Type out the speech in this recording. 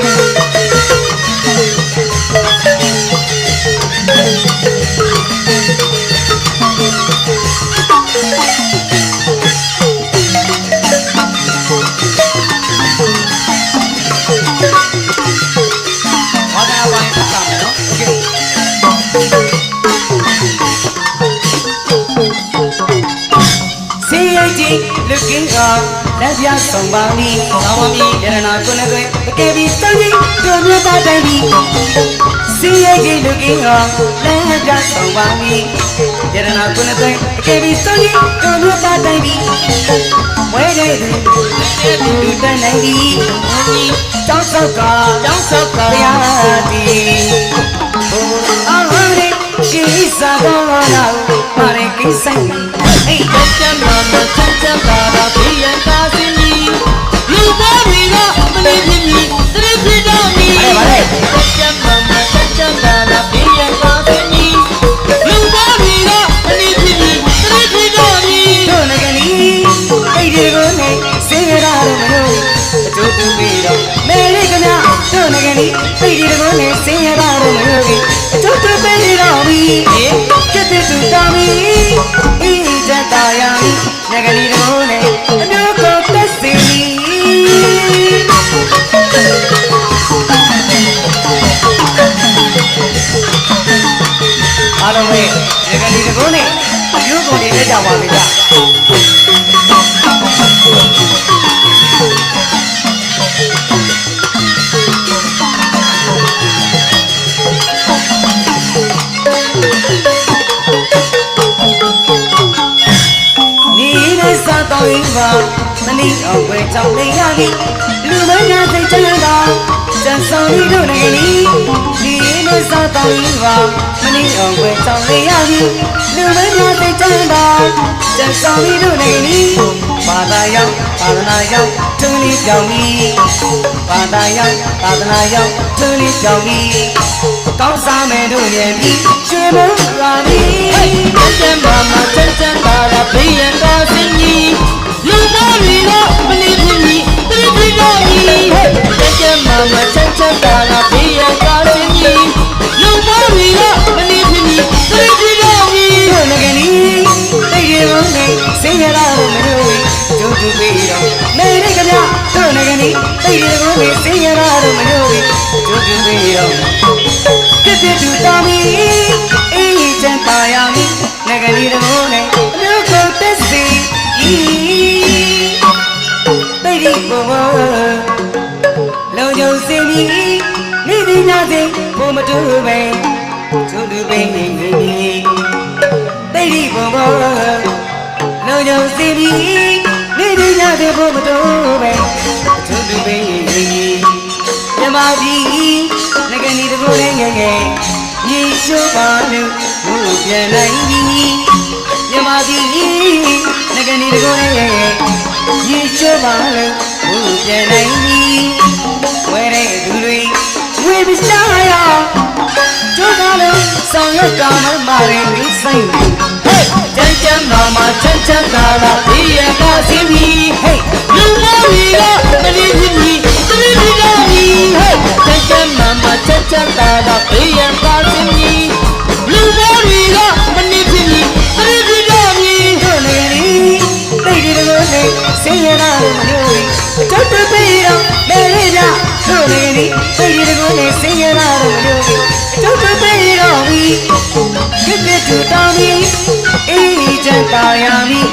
ဟော စီယကြီး looking on လက်ပြဆောင်ပါမီဆောင်ပါမီရတနာကုနဲ့တွေအကယ်ပြီးတောင်းကြီးတို့မြတ်တာတိုင်းပြီးစီယကြီး looking on လက်ပြဆောင်ပါမီရတနာကုနဲ့တွေအကယ်ပြီးတောင်းကြီးတို့မြတ်တာတိုင်းပြီးဝဲတဲ့သူလူတန်းနိုင်ပြီးတောင်းဆောက်ကတောင်းဆောက်ကဘုရားတီအော်ဟေးရှိစားတော့လာပါရကိဆိုင်ဟေးချမ်းသာ မချမ်းချမ်းသာသာပြည့်ရန်သာစင်ကြီးလူသားတွေကမလေးဖြစ်ပြီးသတိဖြစ်တော့မီပါလေချမ်းသာမချမ်းချမ်းသာသာပြည့်ရန်သာစင်ကြီးလူသားတွေကမလေးဖြစ်ပြီးသတိဖြစ်တော့မီတို့ငကလေးအိတ်ဒီကိုနေစေရတာလို့မလို့အကျိုးတူပြီးတော့မဲလေးကများတို့ငကလေးအိတ်ဒီကိုနေစေရတာလို့မလို့အကျိုးတူပြီးတော့ပြီကစ်တူတာမီ အားလုံးပဲဒီကလေးတကုန်းနဲ့ရိုးကုန်နေလက်ကြပါလိမ့်ကြနေနဲ့စားတော်ရင်ပါမနီအဝဲကြောင့်နေရပြီလူမနာစိတ်ချမ်းသာစံဆောင်ရီတို့နေလီဒီ လွတ်စားတိုင်းပါမနည်းအောင်ွယ်ဆောင်လေရပြီလူမင်းများစိတ်ချမ်းသာကြံဆောင်ပြီးတို့နေနီးဘာသာရောက်သာသနာရောက်သူလေးကြောင့်ပြီဘာသာရောက်သာသနာရောက်သူလေးကြောင့်ပြီကောင်းစားမယ်တို့ရဲ့ပြီရွှေမွန်ရာနီးကျမ်းပါမချမ်းချမ်းသာရာဘေးရန်တော်စင်ကြီးလူသားတွေတော့မနည်းဖြစ်ပြီသူတို့ကြီးကျမ်းပါမချ နီတိတ်ရေဘုံနေစင်ရလာလို့မလို့ကျုပ်သူပြီးတော့ကစ်တူတာမီအေးချမ်းပါရမီငကနီတို့နေအမျိုးကိုတက်စီတိတ်ဒီဘဝလုံခြုံစင်ပြီနေဒီနာစဉ်ဘုံမတူပဲကျုပ်သူပြီးတိတ်ဒီဘဝလုံခြုံစင်ပြီနေဒီနာစဉ်ဘုံမတူပဲ ကျုပ်သူပြီးမြမပြီငကနီတို့လည်းငယ်ငယ်ရေရှိုးပါလို့ဘုပြန်နိုင်ပြီမြမပြီငကနီတို့လည်းငယ်ငယ်ရေရှိုးပါလို့ဘုပြန်နိုင်ပြီဝဲတဲ့သူတွေဝေပရှာရကျိုးကားလို့ဆောင်ရွက်ကောင်းမှမာရင်ဒီဆိုင်ဟေးချမ်းချမ်းသာမချမ်းချမ်းသာသာပြည့်ရန်သာစင်ကြီးဟေးလူသားတွေက မလေးဖြစ်ပြီးသတိဖြစ်တော့မီချမ်းချမ်းသာမချမ်းချမ်းသာသာပြည့်ရန်သာစင်ကြီးလူသားတွေကမလေးဖြစ်ပြီးသတိဖြစ်တော့မီတို့လည်းလေတိတ်ဒီလိုနဲ့ဆင်းရဲတာမလို့ကျုပ်တို့ပြီးတော့မဲလေးပြတို့လည်းလေတိတ်ဒီလိုနဲ့ဆင်းရဲတာမလို့ကျုပ်တို့ပြီးတော့ပြီကစ်ကစ်တူတောင်းပြီအေးချမ်းသာရမည်ငကလေးတို့နဲ့အမျိုး